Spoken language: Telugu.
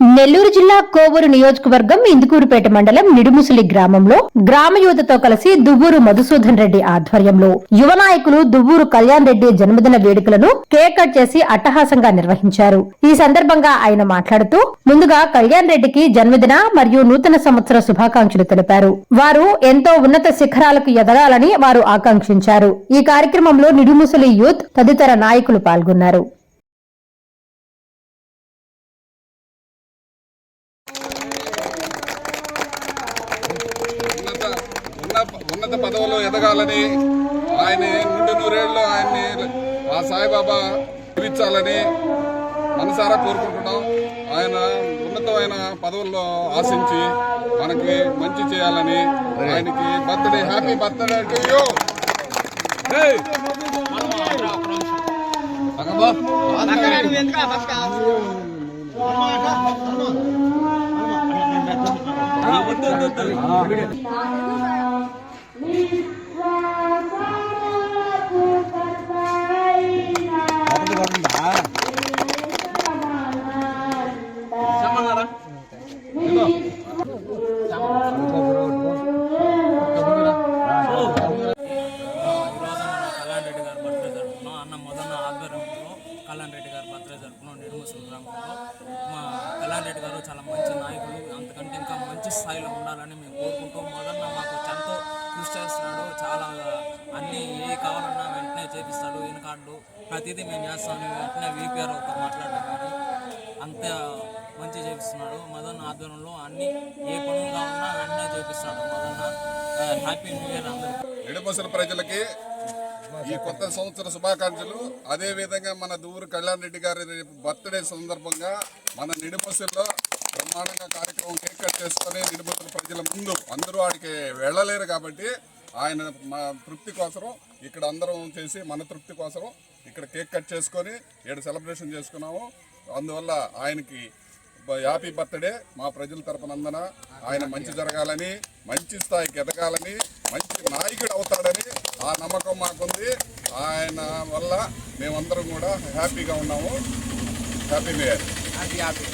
నెల్లూరు జిల్లా కోవూరు నియోజకవర్గం ఇందుకూరుపేట మండలం నిడుముసలి గ్రామంలో గ్రామ యువతతో కలిసి దువ్వూరు మధుసూదన్ రెడ్డి ఆధ్వర్యంలో యువ నాయకులు దువ్వూరు కళ్యాణ్ రెడ్డి జన్మదిన వేడుకలను కేక్ కట్ చేసి అట్టహాసంగా నిర్వహించారు. ఈ సందర్భంగా ఆయన మాట్లాడుతూ ముందుగా కళ్యాణ్ రెడ్డికి జన్మదిన మరియు నూతన సంవత్సర శుభాకాంక్షలు తెలిపారు. వారు ఎంతో ఉన్నత శిఖరాలకు ఎదగాలని వారు ఆకాంక్షించారు. ఈ కార్యక్రమంలో నిడుముసలి యూత్ తదితర నాయకులు పాల్గొన్నారు. ఉన్నత పదవులు ఎదగాలని ఆయన నిండు నూరేళ్ళు ఆయన్ని ఆ సాయిబాబా జీవించాలని మనసారా కోరుకుంటున్నాం. ఆయన ఉన్నతమైన పదవుల్లో ఆశించి మనకి మంచి చేయాలని ఆయనకి birthday happy birthday to you ఆధ్వర్యంలో కళ్యాణ్ రెడ్డి గారు బర్త్డే జరుపుకున్నాం. నిర్మూసిన మా కళ్యాణ్ రెడ్డి గారు చాలా మంచి నాయకులు. అంతకంటే ఇంకా మంచి స్థాయిలో ఉండాలని మేము కోరుకుంటూ మొదన్న మాకు ఎంతో కృషి చేస్తున్నాడు. చాలా అన్ని ఏ కావాలన్నా వెంటనే చేపిస్తాడు. ఇన్ కార్డు ప్రతిదీ మేము చేస్తాము వెంటనే వీపీఆర్తో మాట్లాడడం కానీ అంత మంచి చేపిస్తున్నాడు. మదన్ ఆధ్వర్యంలో అన్ని ఏ పనులు కావాలన్నా వెంటనే చేపిస్తాడు మదన్న. హ్యాపీ న్యూ ఇయర్ అందరికీ. ప్రజలకి ఈ కొత్త సంవత్సర శుభాకాంక్షలు. అదే విధంగా మన దూరు కళ్యాణ్ రెడ్డి గారి రేపు బర్త్డే సందర్భంగా మన నిడుమసల్లో బ్రహ్మాండంగా కార్యక్రమం కేక్ కట్ చేసుకొని నిడుమసల ప్రజల ముందు అందరూ వాడికి వెళ్ళలేరు కాబట్టి ఆయన మా తృప్తి కోసం ఇక్కడ అందరం చేసి మన తృప్తి కోసం ఇక్కడ కేక్ కట్ చేసుకొని ఏడు సెలబ్రేషన్ చేసుకున్నాము. అందువల్ల ఆయనకి హ్యాపీ బర్త్డే మా ప్రజల తరపున అందన ఆయన మంచి జరగాలని మంచి స్థాయికి ఎదగాలని మంచి నాయకుడు అవుతాడని ఆ నమ్మకం మాకుంది. ఆయన వల్ల మేమందరం కూడా హ్యాపీగా ఉన్నాము. Happy new year.